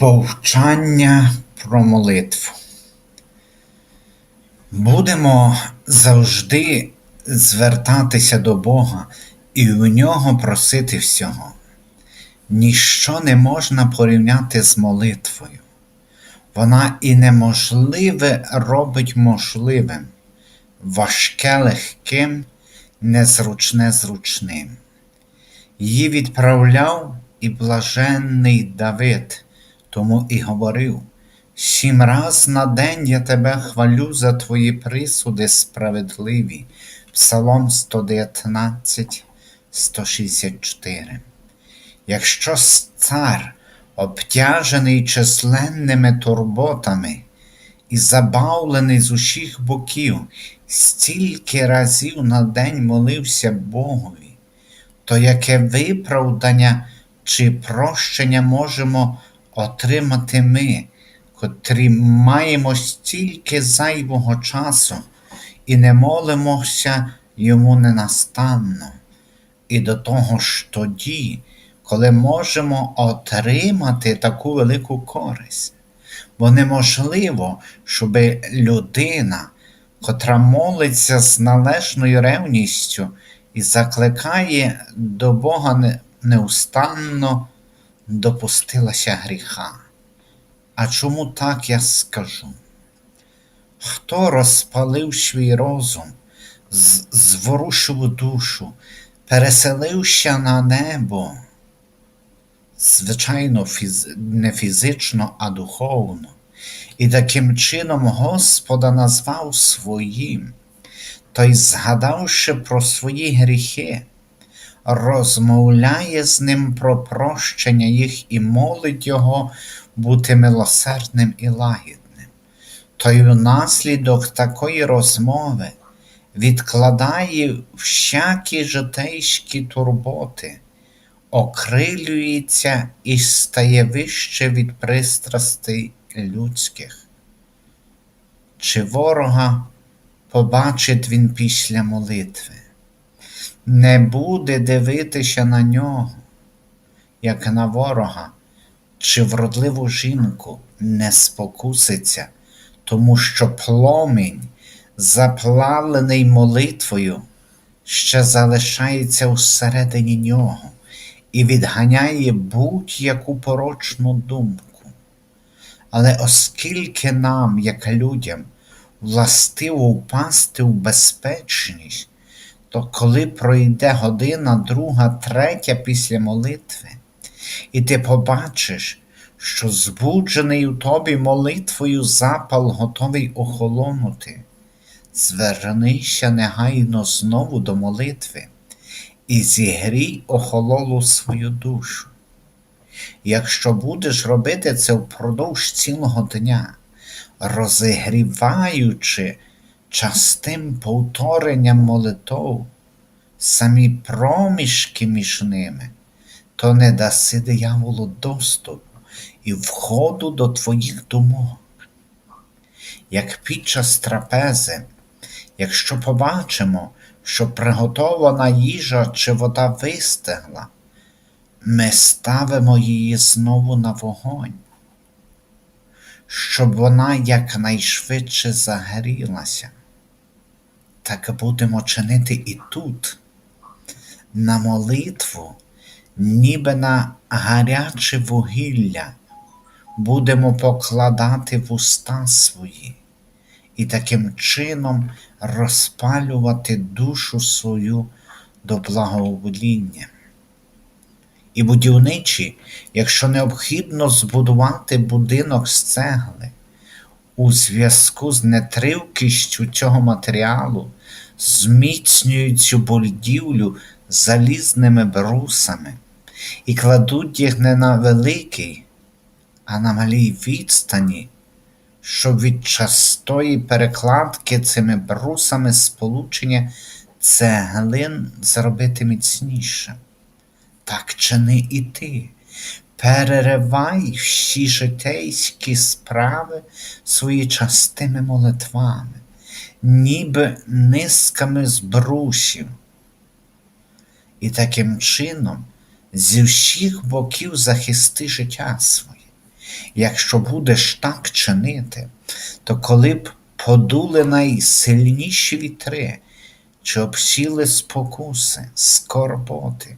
Повчання про молитву. Будемо завжди звертатися до Бога і у нього просити всього. Ніщо не можна порівняти з молитвою. Вона і неможливе робить можливим, важке легким, незручне зручним. Її відправляв і блаженний Давид, тому і говорив: Сім раз на день я тебе хвалю за твої присуди справедливі. Псалом 119, 164. Якщо цар, обтяжений численними турботами і забавлений з усіх боків, стільки разів на день молився Богові, то яке виправдання чи прощення можемо отримати ми, котрі маємо стільки зайвого часу і не молимося йому ненастанно, і до того ж тоді, коли можемо отримати таку велику користь. Бо неможливо, щоб людина, котра молиться з належною ревністю і закликає до Бога неустанно, допустилася гріха. А чому так я скажу? Хто розпалив свій розум, зворушив душу, переселився на небо, звичайно, не фізично, а духовно, і таким чином Господа назвав своїм, той, згадавши про свої гріхи, розмовляє з ним про прощення їх і молить Його бути милосердним і лагідним. Той внаслідок такої розмови відкладає всякі житейські турботи, окрилюється і стає вище від пристрастей людських. Чи ворога побачить він після молитви? Не буде дивитися на нього, як на ворога, чи вродливу жінку не спокуситься, тому що пломінь, заплавлений молитвою, ще залишається всередині нього і відганяє будь-яку порочну думку. Але оскільки нам, як людям, властиво впасти в безпечність, то коли пройде година, друга, третя після молитви, і ти побачиш, що збуджений у тобі молитвою запал готовий охолонути, звернися негайно знову до молитви і зігрій охололу свою душу. Якщо будеш робити це впродовж цілого дня, розігріваючи частим повторенням молитов, самі проміжки між ними, то не даси дияволу доступу і входу до твоїх думок. Як під час трапези, якщо побачимо, що приготована їжа чи вода вистигла, ми ставимо її знову на вогонь, щоб вона якнайшвидше загорілася. Так будемо чинити і тут, на молитву, ніби на гаряче вугілля, будемо покладати в уста свої і таким чином розпалювати душу свою до благовоління. І будівничі, якщо необхідно збудувати будинок з цегли, у зв'язку з нетривкістю цього матеріалу, зміцнюють цю будівлю залізними брусами і кладуть їх не на великий, а на малій відстані, щоб від частої перекладки цими брусами сполучення цеглин зробити міцніше. Так чини і ти. Переривай всі житейські справи свої частими молитвами, ніби низками з брусів. І таким чином зі всіх боків захисти життя своє Якщо будеш так чинити, то коли б подули найсильніші вітри, чи обсіли спокуси, скорботи,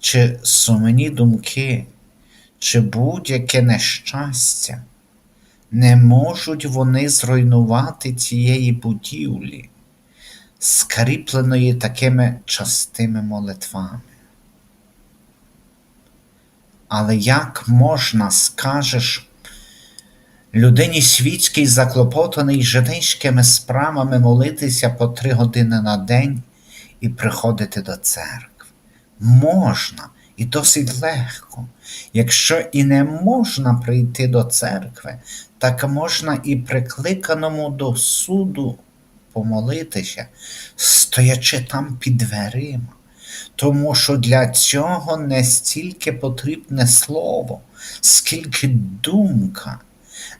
чи сумні думки, чи будь-яке нещастя, не можуть вони зруйнувати цієї будівлі, скріпленої такими частими молитвами. Але як можна, скажеш, людині світській, заклопотаний житейськими справами молитися по три години на день і приходити до церкви? Можна і досить легко. Якщо і не можна прийти до церкви, так можна і прикликаному до суду помолитися, стоячи там під дверима. Тому що для цього не стільки потрібне слово, скільки думка,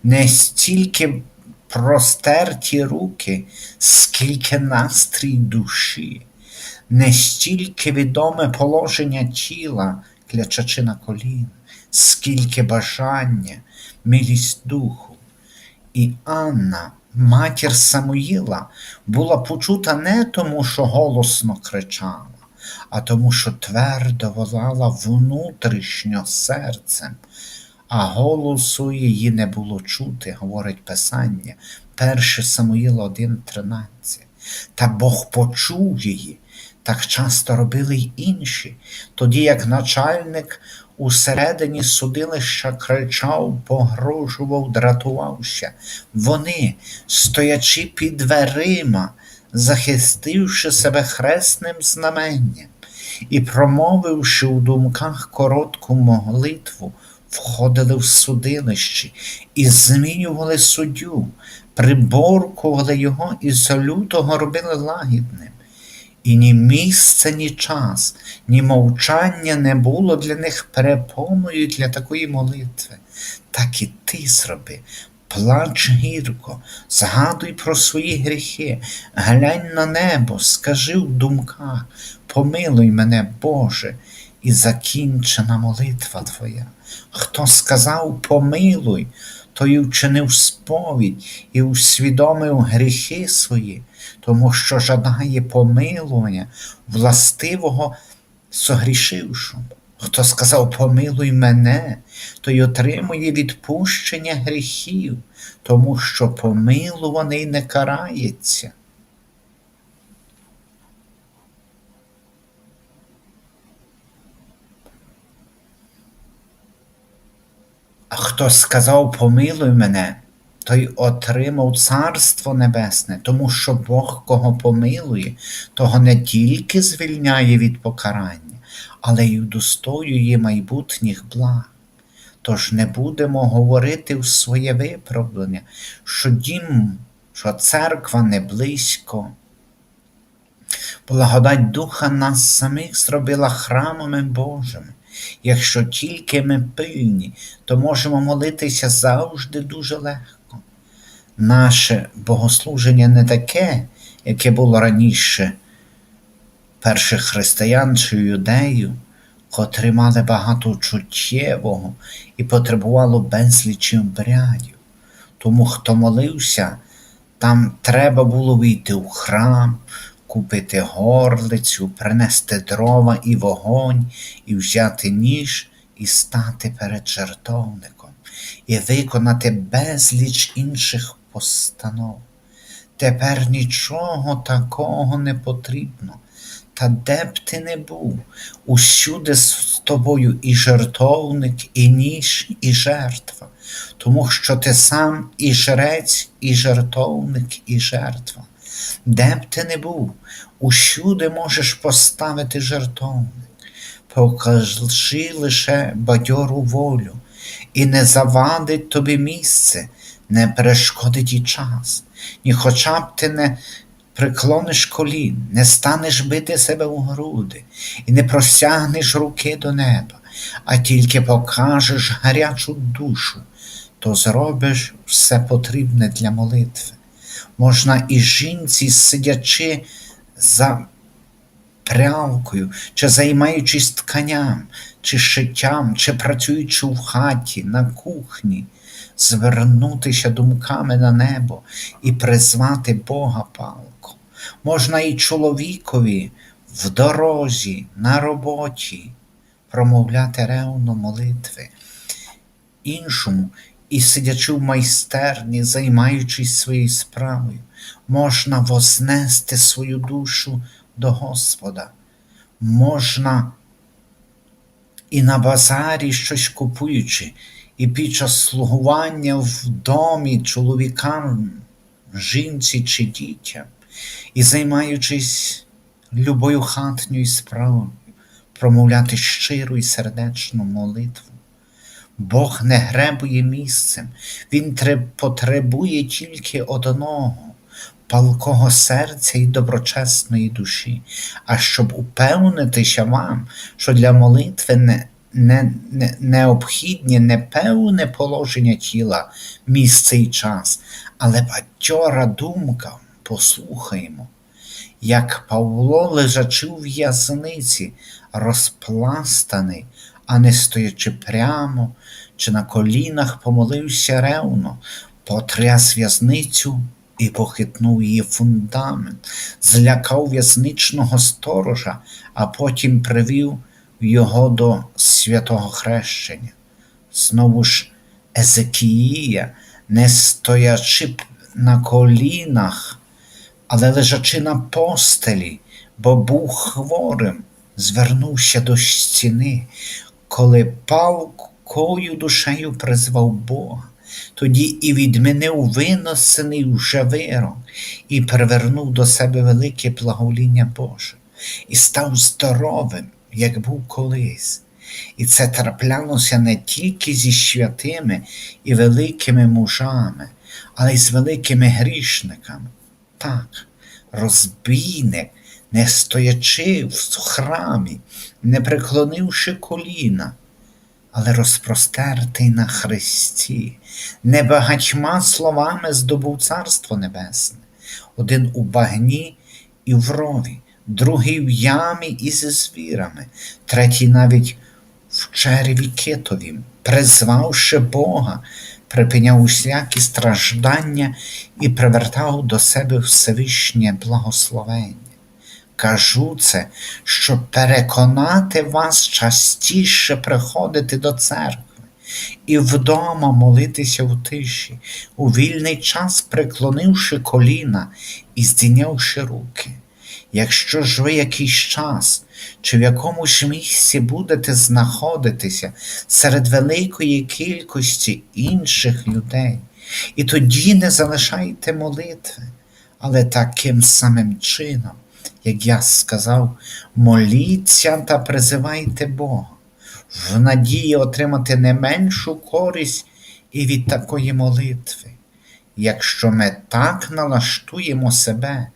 не стільки простерті руки, скільки настрій душі, не стільки відоме положення тіла, клячачи на колін, скільки бажання, милість духу. І Анна, матір Самуїла, була почута не тому, що голосно кричала, а тому, що твердо волала внутрішньо серцем, а голосу її не було чути, говорить Писання, 1 Самуїла 1,13. Та Бог почув її, так часто робили й інші, тоді як начальник усередині судилища кричав, погрожував, дратувався. Вони, стоячи під дверима, захистивши себе хресним знаменням і промовивши у думках коротку молитву, входили в судилище і змінювали суддю, приборкували його і з лютого робили лагідним. І ні місце, ні час, ні мовчання не було для них перепоною для такої молитви. Так і ти зроби, плач гірко, згадуй про свої гріхи, глянь на небо, скажи в думках, помилуй мене, Боже, і закінчена молитва Твоя. Хто сказав помилуй, той вчинив сповідь і усвідомив гріхи свої, тому що жадає помилування властивого согрішившому. Хто сказав помилуй мене, той отримує відпущення гріхів, тому що помилуваний не карається. А хто сказав помилуй мене, той отримав Царство Небесне, тому що Бог, кого помилує, того не тільки звільняє від покарання, але й удостоює майбутніх благ. Тож не будемо говорити в своє виправдання, що дім, що церква не близько. Благодать Духа нас самих зробила храмами Божими. Якщо тільки ми пильні, то можемо молитися завжди дуже легко. Наше богослуження не таке, яке було раніше перших християн чи юдеїв, котрі мали багато чуттєвого і потребувало безлічі обрядів. Тому, хто молився, там треба було вийти у храм, купити горлицю, принести дрова і вогонь, і взяти ніж і стати перед жертовником, і виконати безліч інших постанов. Тепер нічого такого не потрібно. Та де б ти не був, усюди з тобою і жертовник, і ніж, і жертва, тому що ти сам і жрець, і жертовник, і жертва. Де б ти не був, усюди можеш поставити жертовник, покажи лише бадьору волю, і не завадить тобі місце, не перешкодить і час, ні хоча б ти не приклониш колін, не станеш бити себе у груди і не простягнеш руки до неба, а тільки покажеш гарячу душу, то зробиш все потрібне для молитви. Можна і жінці, сидячи за прялкою, чи займаючись тканям, чи шиттям, чи працюючи в хаті, на кухні, звернутися думками на небо і призвати Бога палко. Можна і чоловікові в дорозі, на роботі промовляти ревно молитви, іншому і сидячи в майстерні, займаючись своєю справою, можна вознести свою душу до Господа, можна і на базарі щось купуючи, і під час слугування в домі чоловікам, жінці чи дітям, і займаючись любою хатньою справою, промовляти щиру і сердечну молитву. Бог не гребує місцем, Він потребує тільки одного палкого серця і доброчесної душі. А щоб упевнитися вам, що для молитви не, не, не, необхідні не певне положення тіла, місце і час, але бадьора думка, послухаємо, як Павло, лежачи у в'язниці, розпластаний, а не стоячи прямо, чи на колінах помолився ревно, потряс в'язницю і похитнув її фундамент, злякав в'язничного сторожа, а потім привів його до святого хрещення. Знову ж Езекія, не стоячи на колінах, але лежачи на постелі, бо був хворим, звернувся до стіни, коли палкою душею призвав Бога, тоді і відмінив виносений вже вирок, і привернув до себе велике благовоління Боже, і став здоровим, як був колись. І це траплялося не тільки зі святими і великими мужами, але й з великими грішниками. Так, розбійник, не стоячи в храмі, не преклонивши коліна, але розпростертий на Христі, небагатьма словами здобув Царство Небесне, один у багні і в рові, другий в ямі і зі звірами, третій навіть в череві китовім, призвавши Бога, припиняв усякі страждання і привертав до себе Всевишнє благословення. Кажу це, щоб переконати вас частіше приходити до церкви і вдома молитися в тиші, у вільний час приклонивши коліна і здійнявши руки. Якщо ж ви якийсь час чи в якомусь місці будете знаходитися серед великої кількості інших людей, і тоді не залишайте молитви, але таким самим чином, як я сказав, моліться та призивайте Бога, в надії отримати не меншу користь і від такої молитви. Якщо ми так налаштуємо себе,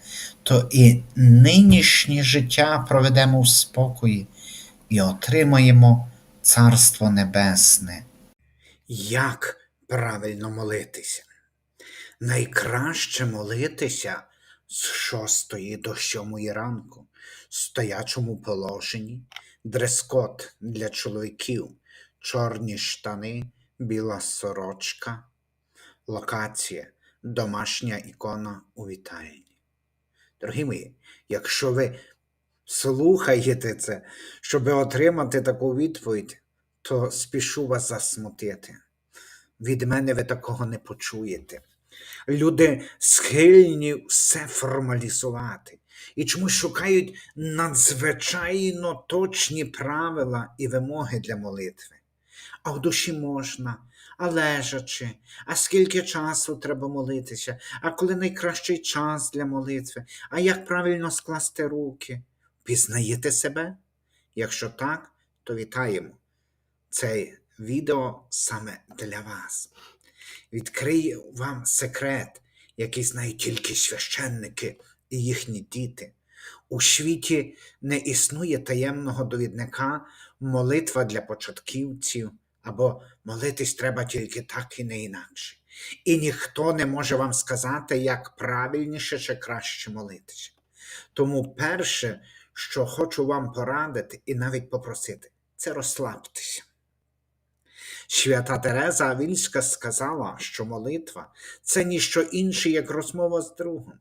то і нинішнє життя проведемо в спокої і отримаємо Царство Небесне. Як правильно молитися? Найкраще молитися з шостої до сьомої ранку, в стоячому положенні, дрес-код для чоловіків, чорні штани, біла сорочка, локація, домашня ікона у вітальні. Дорогі мої, якщо ви слухаєте це, щоб отримати таку відповідь, то спішу вас засмутити. Від мене ви такого не почуєте. Люди схильні все формалізувати і чомусь шукають надзвичайно точні правила і вимоги для молитви. А в душі можна, а лежачи, а скільки часу треба молитися, а коли найкращий час для молитви, а як правильно скласти руки? Пізнаєте себе? Якщо так, то вітаємо. Це відео саме для вас. Відкриє вам секрет, який знають тільки священники і їхні діти. У світі не існує таємного довідника молитва для початківців, або молитись треба тільки так і не інакше. І ніхто не може вам сказати, як правильніше чи краще молитися. Тому перше, що хочу вам порадити і навіть попросити, це розслабтеся. Свята Тереза Авільська сказала, що молитва це ніщо інше, як розмова з другом,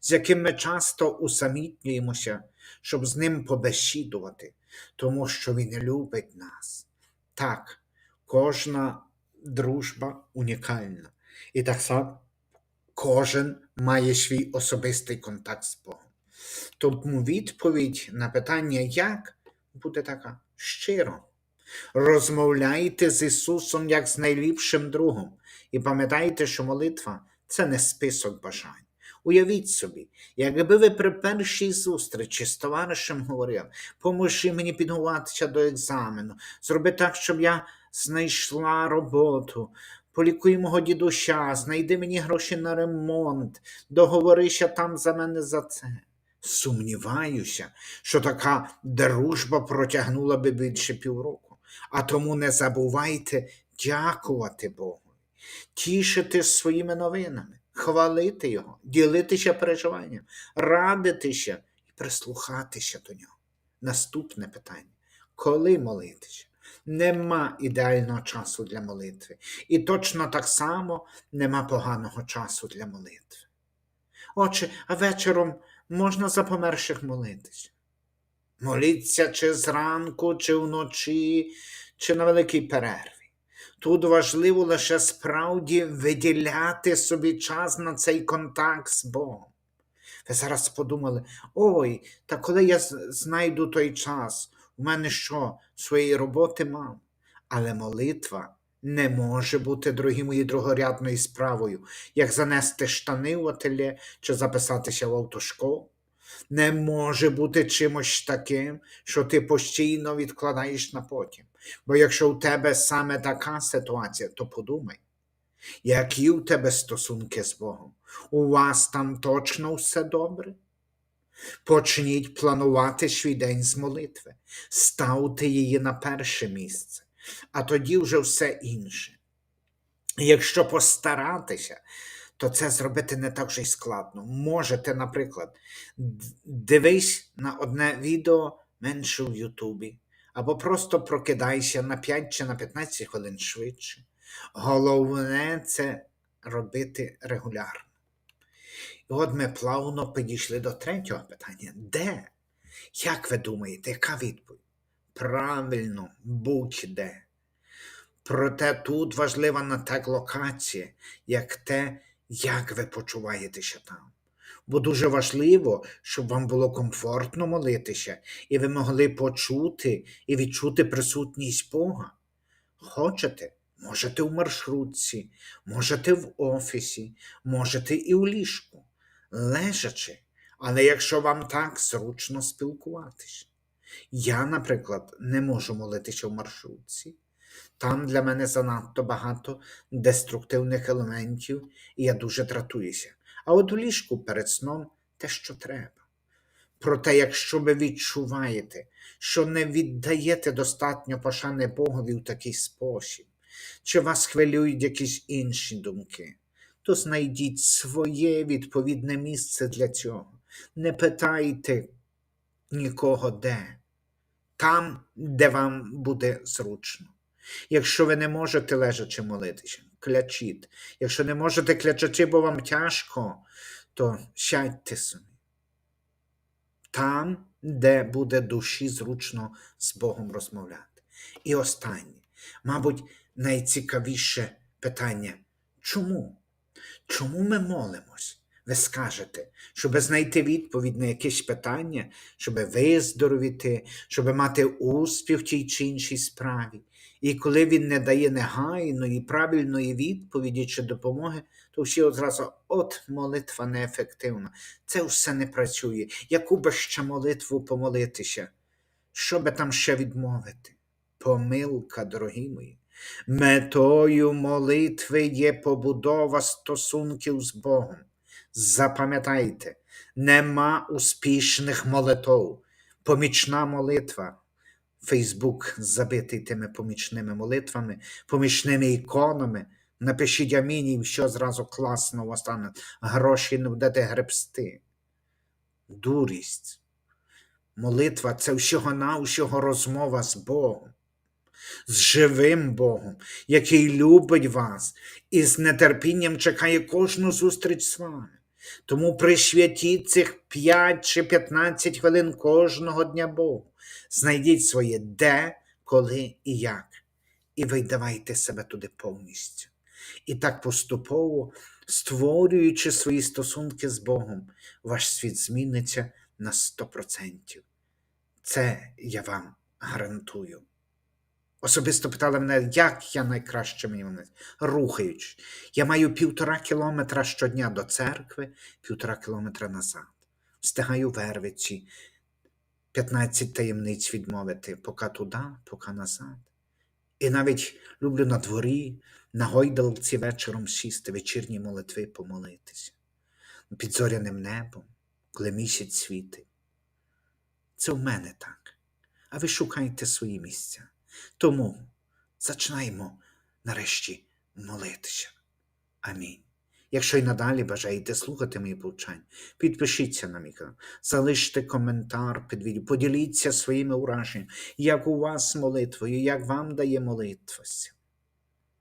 з яким ми часто усамітнюємося, щоб з ним побесідувати, тому що він любить нас. Так, кожна дружба унікальна, і так само кожен має свій особистий контакт з Богом. Тому відповідь на питання як буде така щиро. Розмовляйте з Ісусом як з найліпшим другом, і пам'ятайте, що молитва це не список бажань. Уявіть собі, якби ви при першій зустрічі з товаришем говорили, поможи мені підготуватися до екзамену, зроби так, щоб я знайшла роботу, полікуй мого дідуся, знайди мені гроші на ремонт, договорися там за мене за це. Сумніваюся, що така дружба протягнула би більше півроку. А тому не забувайте дякувати Богу, тішитись своїми новинами, хвалити Його, ділитися переживанням, радитися і прислухатися до нього. Наступне питання: коли молитися? Нема ідеального часу для молитви. І точно так само нема поганого часу для молитви. Отже, а вечором можна за померших молитися. Моліться чи зранку, чи вночі, чи на великій перерві. Тут важливо лише справді виділяти собі час на цей контакт з Богом. Ви зараз подумали, ой, та коли я знайду той час, у мене що, своєї роботи мам? Але молитва не може бути, дорогі мої, другорядною справою, як занести штани в ательє чи записатися в автошколу. Не може бути чимось таким, що ти постійно відкладаєш на потім. Бо якщо у тебе саме така ситуація, то подумай, які у тебе стосунки з Богом? У вас там точно все добре? Почніть планувати свій день з молитви, ставте її на перше місце, а тоді вже все інше. Якщо постаратися, то це зробити не так вже й складно. Можете, наприклад, дивись на одне відео менше в Ютубі, або просто прокидайся на 5 чи на 15 хвилин швидше. Головне це робити регулярно. І от ми плавно підійшли до третього питання: де? Як ви думаєте, яка відповідь? Правильно, будь-де. Проте тут важлива не так локація, як те, як ви почуваєтеся там. Бо дуже важливо, щоб вам було комфортно молитися, і ви могли почути і відчути присутність Бога. Хочете? Можете в маршрутці, можете в офісі, можете і в ліжку, лежачи, але якщо вам так зручно спілкуватись. Я, наприклад, не можу молитися в маршрутці. Там для мене занадто багато деструктивних елементів, і я дуже дратуюся. А от у ліжку перед сном те, що треба. Проте, якщо ви відчуваєте, що не віддаєте достатньо пошани Богові в такий спосіб, чи вас хвилюють якісь інші думки, то знайдіть своє відповідне місце для цього. Не питайте нікого де, там, де вам буде зручно. Якщо ви не можете лежачи молитися, клячіть. Якщо не можете клячачи, бо вам тяжко, то сядьте собі. Там, де буде душі зручно з Богом розмовляти. І останнє, мабуть, найцікавіше питання чому? Чому ми молимось? Ви скажете, щоб знайти відповідь на якесь питання, щоб виздоровіти, щоб мати успіх в тій чи іншій справі. І коли він не дає негайної, правильної відповіді чи допомоги, то всі одразу от молитва неефективна. Це все не працює. Яку би ще молитву помолитися? Що би там ще відмовити? Помилка, дорогі мої. Метою молитви є побудова стосунків з Богом. Запам'ятайте, нема успішних молитов. Помічна молитва. Фейсбук забитий тими помічними молитвами, помічними іконами. Напишіть амінь, і що зразу класно у вас стане. Гроші не будете гребсти. Дурість. Молитва це всього-навсього розмова з Богом, з живим Богом, який любить вас і з нетерпінням чекає кожну зустріч з вами. Тому присвятіть цих 5 чи 15 хвилин кожного дня Богу. Знайдіть своє де, коли і як. І видавайте себе туди повністю. І так поступово, створюючи свої стосунки з Богом, ваш світ зміниться на 100%. Це я вам гарантую. Особисто питали мене, як я найкраще молитися? рухаючись. Я маю півтора кілометра щодня до церкви, півтора кілометра назад. Встигаю вервиці, 15 таємниць відмовити, поки туди, поки назад. І навіть люблю на дворі, на гойдалці вечором сісти, вечірні молитви помолитися. Під зоряним небом, коли місяць світить. Це в мене так. А ви шукайте свої місця. Тому зачинаємо нарешті молитися. Амінь. Якщо й надалі бажаєте слухати мої повчання, підпишіться на мій канал, залиште коментар під відео, поділіться своїми ураженнями, як у вас молитвою, як вам дає молитва.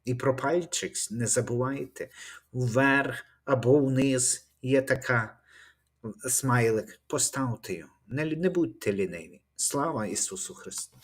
І про пальчик не забувайте, вверх або вниз є така смайлик, поставте його. Не, не будьте ліниві. Слава Ісусу Христу!